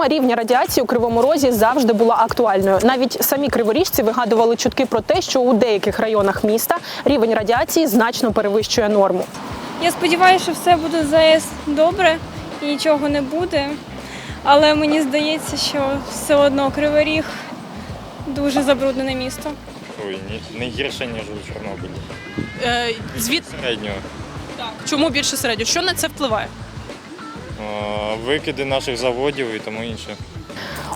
Тема рівня радіації у кривому розі завжди була актуальною. Навіть самі криворіжці вигадували чутки про те, що у деяких районах міста рівень радіації значно перевищує норму. Я сподіваюся, що все буде з добре і нічого не буде. Але мені здається, що все одно Кривий Ріг дуже забруднене місто. Ой, не гірше, ніж у Чорнобилі. Е, звід... Середнього. так. Чому більше середньо? Що на це впливає? Е, Викиди наших заводів і тому інше.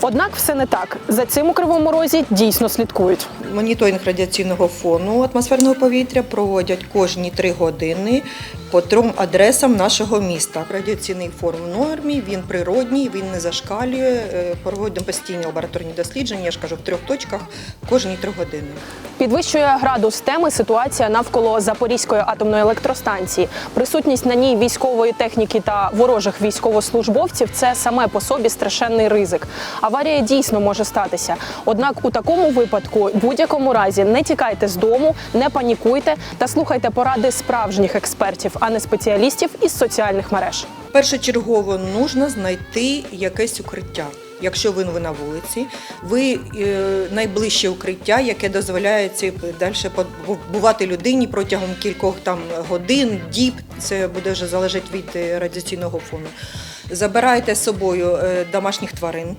Однак все не так. За цим у кривому розі дійсно слідкують. Моніторинг радіаційного фону атмосферного повітря проводять кожні три години по трьом адресам нашого міста. Радіаційний фон в нормі, він природній, він не зашкалює. Е, Проводимо постійні лабораторні дослідження, я ж кажу, в трьох точках кожні три години. Підвищує градус теми ситуація навколо Запорізької атомної електростанції. Присутність на ній військової техніки та ворожих військовослужбовців це саме по собі страшенний ризик. Аварія дійсно може статися. Однак у такому випадку, в будь-якому разі, не тікайте з дому, не панікуйте та слухайте поради справжніх експертів, а не спеціалістів із соціальних мереж. Першочергово нужно знайти якесь укриття. Якщо ви на вулиці, ви е, найближче укриття, яке дозволяє далі побувати людині протягом кількох там годин, діб. Це буде вже залежати від е, радіаційного фону. Забирайте з собою е, домашніх тварин.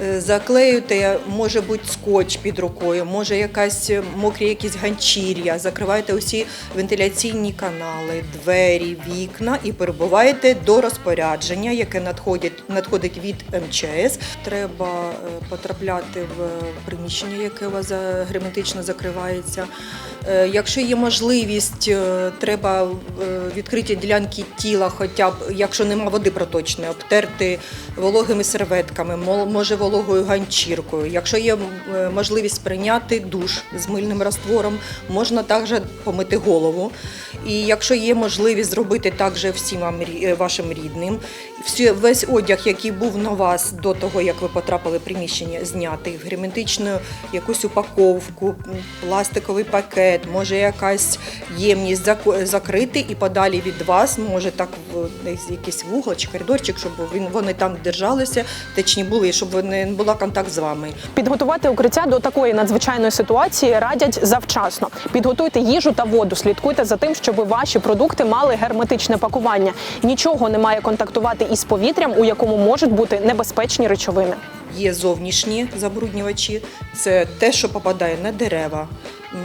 Е, Заклеюєте, може бути скотч під рукою, може якась е, мокрі якісь ганчір'я, закривайте усі вентиляційні канали, двері, вікна і перебуваєте до розпорядження, яке надходить, надходить від МЧС. Треба е, потрапляти в приміщення, яке у вас герметично закривається. Якщо є можливість, треба відкриті ділянки тіла, хоча б якщо нема води проточної, обтерти вологими серветками, може вологою ганчіркою. Якщо є е, можливість прийняти душ з мильним раствором, можна також помити голову. І якщо є можливість зробити також всім вам е, вашим рідним, всі, весь одяг, який був на вас до того, як ви потрапили в приміщення, зняти в герметичну якусь упаковку, пластиковий пакет, може якась ємність закрити і подалі від вас, може так якийсь вугол чи коридорчик, щоб він, вони там держалися, течні були, і щоб не була контакт з вами. Підготувати укриття до такої надзвичайної ситуації радять завчасно. Підготуйте їжу та воду, слідкуйте за тим, щоб ваші продукти мали герметичне пакування. Нічого не має контактувати із повітрям, у якому можуть бути небезпечні речовини. Є зовнішні забруднювачі, це те, що попадає на дерева,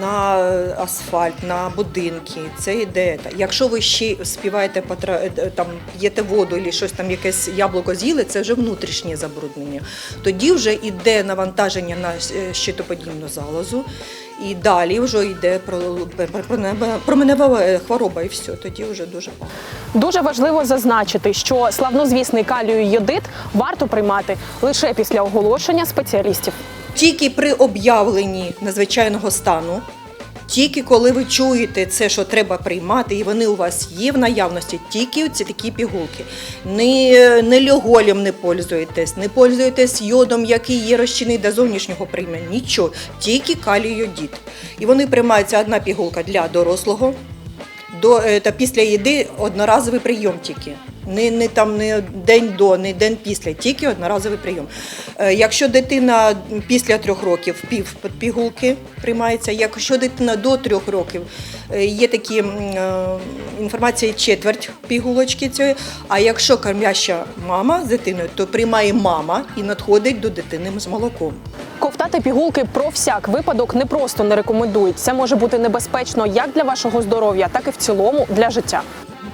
на асфальт, на будинки. Це йде. Якщо ви ще співаєте е, там п'єте воду або щось там якесь яблуко з'їли, це вже внутрішнє забруднення. Тоді вже йде навантаження на е, щитоподібну залозу. І далі вже йде про- про- променева е, хвороба, і все. Тоді вже дуже погано. Дуже важливо зазначити, що славнозвісний калію йодит варто приймати лише після оголошення спеціалістів. Тільки при об'явленні надзвичайного стану, тільки коли ви чуєте це, що треба приймати, і вони у вас є в наявності, тільки ці такі пігулки. Не, не льоголем не пользуєтесь, не пользуєтесь йодом, який є розчинний до зовнішнього приймання. Нічого, тільки йодід. І вони приймаються одна пігулка для дорослого. До, е, та після їди одноразовий прийом тільки. Не, не там не день до, не день після, тільки одноразовий прийом. Е, Якщо дитина після трьох років пів пігулки приймається, якщо дитина до трьох років, е, є такі м, інформації четверть пігулочки цієї. А якщо кормяща мама з дитиною, то приймає мама і надходить до дитини з молоком. Ковтати пігулки про всяк випадок не просто не рекомендують. Це може бути небезпечно як для вашого здоров'я, так і в цілому для життя.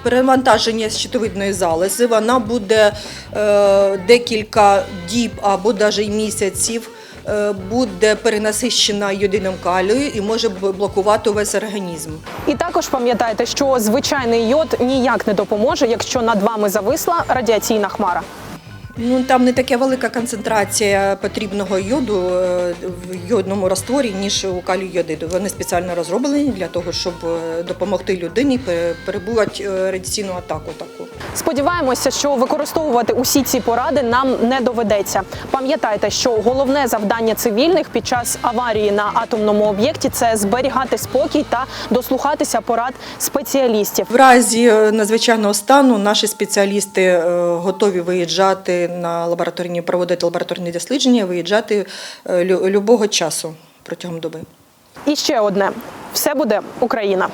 перевантаження щитовидної залози, вона буде е, декілька діб або навіть місяців. е, Буде перенасищена йодином калію і може блокувати увесь організм. І також пам'ятайте, що звичайний йод ніяк не допоможе, якщо над вами зависла радіаційна хмара. Ну там не така велика концентрація потрібного йоду е, в йодному растворі, ніж у калію йодиду. Вони спеціально розроблені для того, щоб е, допомогти людині перебувати е, радіаційну атаку таку. Сподіваємося, що використовувати усі ці поради нам не доведеться. Пам'ятайте, що головне завдання цивільних під час аварії на атомному об'єкті це зберігати спокій та дослухатися порад спеціалістів. В разі надзвичайного стану наші спеціалісти готові виїжджати на лабораторні, проводити лабораторні дослідження, виїжджати е, любого часу протягом доби. І ще одне: все буде Україна.